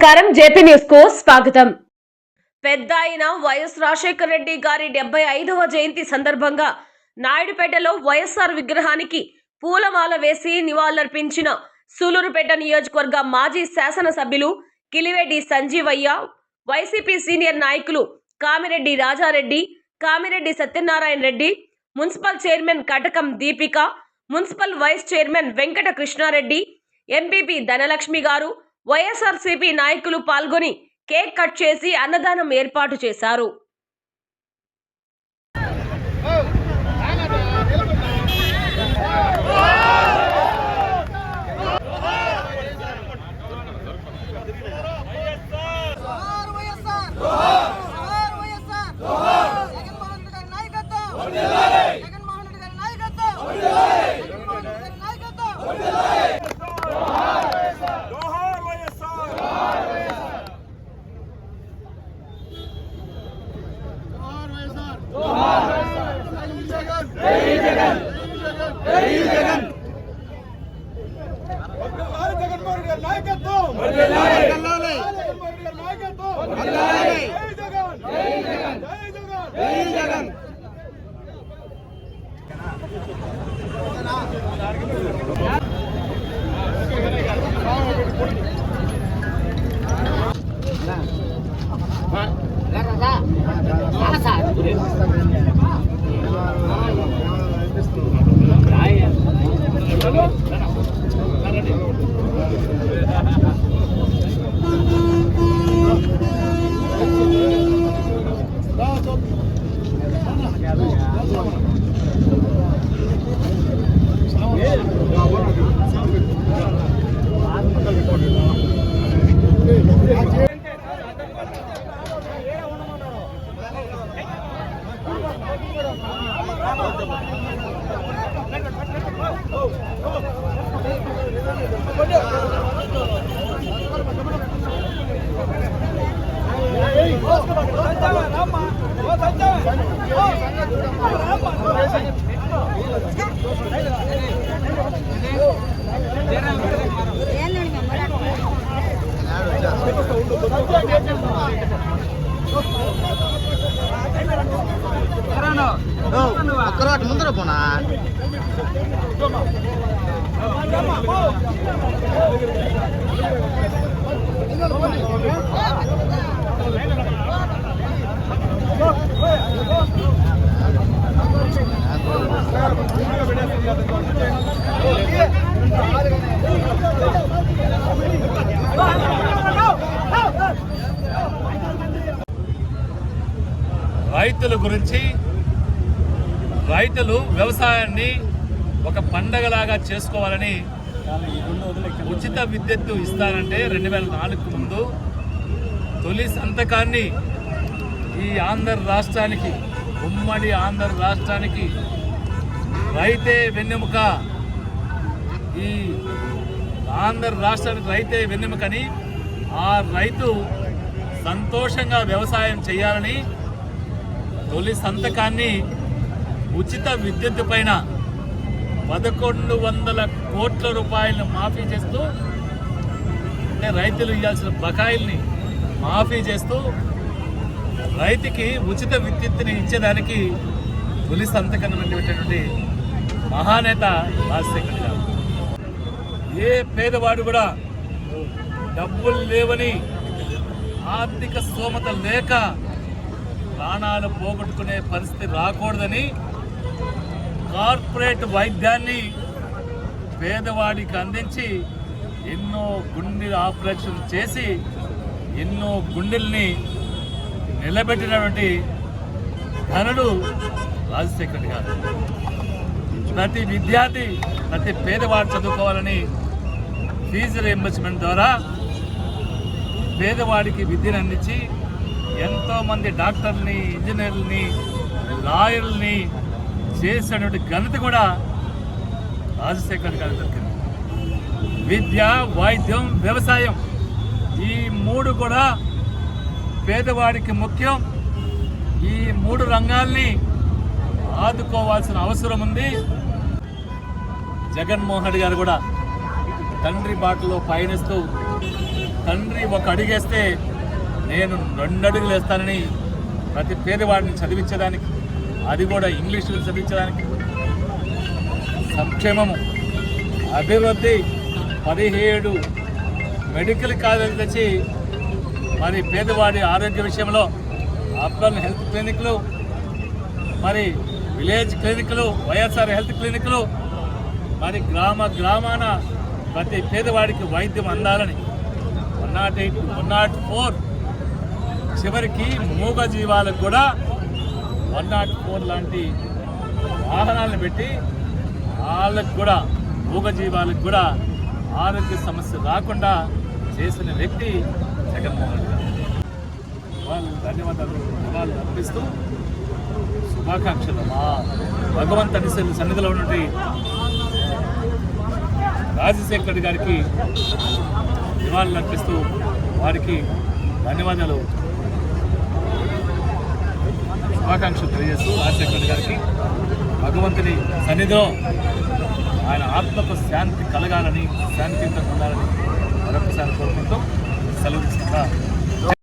నమస్కారం. జేపీ న్యూస్కు స్వాగతం. పెద్ద అయిన వైఎస్ రాజశేఖర రెడ్డి గారి డెబ్బై ఐదవ జయంతి సందర్భంగా నాయుడుపేటలో వైఎస్ఆర్ విగ్రహానికి పూలమాల వేసి నివాళులర్పించిన సూలూరుపేట నియోజకవర్గ మాజీ శాసనసభ్యులు కిలివెడ్డి సంజీవయ్య వైసీపీ సీనియర్ నాయకులు Kamireddy Rajareddy Kamireddy Satyanarayana Reddy municipal chairman Katakam Deepika municipal vice chairman Venkata Krishnareddy MPP Dhanalakshmi garu YSRCP నాయకులు పాల్గొని కేక్ కట్ చేసి అన్నదానం ఏర్పాటు చేశారు జోహార్ వైఎస్ఆర్ జోహార్ వైఎస్ఆర్ జగన్మోహన్ రెడ్డి గారి నాయకత్వం జగన్మోహన్ రెడ్డి గారి నాయకత్వం జగన్మోహన్ రెడ్డి గారి నాయకత్వం జోహార్ వైఎస్ఆర్ వర్ధిల్లాలి జగన్మోహన్ రెడ్డి గారి నాయకత్వం వర్ధిల్లాలి జగన్మోహన్ రెడ్డి రైతుల గురించి రైతులు వ్యవసాయాన్ని ఒక పండగలాగా చేసుకోవాలని ఉచిత విద్యుత్తు ఇస్తానంటే రెండు వేల నాలుగు ముందు తొలి సంతకాన్ని ఈ ఆంధ్ర రాష్ట్రానికి ఉమ్మడి ఆంధ్ర రాష్ట్రానికి రైతే వెన్నెముక. ఈ ఆంధ్ర రాష్ట్రానికి రైతే వెన్నెముకని ఆ రైతు సంతోషంగా వ్యవసాయం చేయాలని తొలి సంతకాన్ని ఉచిత విద్యుత్ పైన పదకొండు వందల కోట్ల రూపాయలను మాఫీ చేస్తూ అంటే రైతులు ఇవ్వాల్సిన బకాయిల్ని మాఫీ చేస్తూ రైతుకి ఉచిత విద్యుత్తుని ఇచ్చేదానికి తొలి సంతకం పెట్టినటువంటి మహానేత రాజశేఖర్ గారు. ఏ పేదవాడు కూడా డబ్బులు లేవని ఆర్థిక స్తోమత లేక ప్రాణాలు పోగొట్టుకునే పరిస్థితి రాకూడదని కార్పొరేట్ వైద్యాన్ని పేదవాడికి అందించి ఎన్నో గుండె ఆపరేషన్ చేసి ఎన్నో గుండెల్ని నిలబెట్టినటువంటి ధనుడు రాజశేఖర్ గారు. ప్రతి విద్యార్థి ప్రతి పేదవాడు చదువుకోవాలని ఫీజు రీఎంబర్స్మెంట్ ద్వారా పేదవాడికి విద్యను అందించి ఎంతోమంది డాక్టర్ని ఇంజనీర్లని లాయర్లని చేసినటువంటి ఘనత కూడా రాజశేఖర్ గారి దొరికింది విద్య వైద్యం వ్యవసాయం ఈ మూడు కూడా పేదవాడికి ముఖ్యం. ఈ మూడు రంగాల్ని ఆదుకోవాల్సిన అవసరం ఉంది. జగన్మోహన్ రెడ్డి గారు కూడా తండ్రి బాటలో పయనిస్తూ తండ్రి ఒక అడిగేస్తే నేను రెండు అడుగులు వేస్తానని ప్రతి పేదవాడిని చదివించడానికి అది కూడా ఇంగ్లీష్లో చదివించడానికి. సంక్షేమము అభివృద్ధి పదిహేడు మెడికల్ కాలేజీలు తెచ్చి మరి పేదవాడి ఆరోగ్య విషయంలో అర్బన్ హెల్త్ క్లినిక్లు మరి విలేజ్ క్లినిక్లు వైఎస్ఆర్ హెల్త్ క్లినిక్లు మరి గ్రామ గ్రామాన ప్రతి పేదవాడికి వైద్యం అందాలని. One nought eight one nought four చివరికి మూగ జీవాలకు కూడా వన్ నాట్ ఫోర్ లాంటి వాహనాలను పెట్టి వాళ్ళకు కూడా మూగ జీవాలకు కూడా ఆరోగ్య సమస్య రాకుండా చేసిన వ్యక్తి జగన్మోహన్ రెడ్డి. వాళ్ళు ధన్యవాదాలు వాళ్ళు అర్పిస్తూ శుభాకాంక్షలు. మా భగవంతుని సన్నిధిలో ఉన్నటువంటి రాజశేఖర్ గారికి నివాళులు అర్పిస్తూ వారికి ధన్యవాదాలు. శుభాకాంక్షలు తెలియజేస్తూ రాజశేఖర్ గారికి భగవంతుని సన్నిధిలో ఆయన ఆత్మకు శాంతి కలగాలని శాంతియుతంగా ఉండాలని మరొకసారి కోరుకుంటూ సెలవు తీసుకుంటా.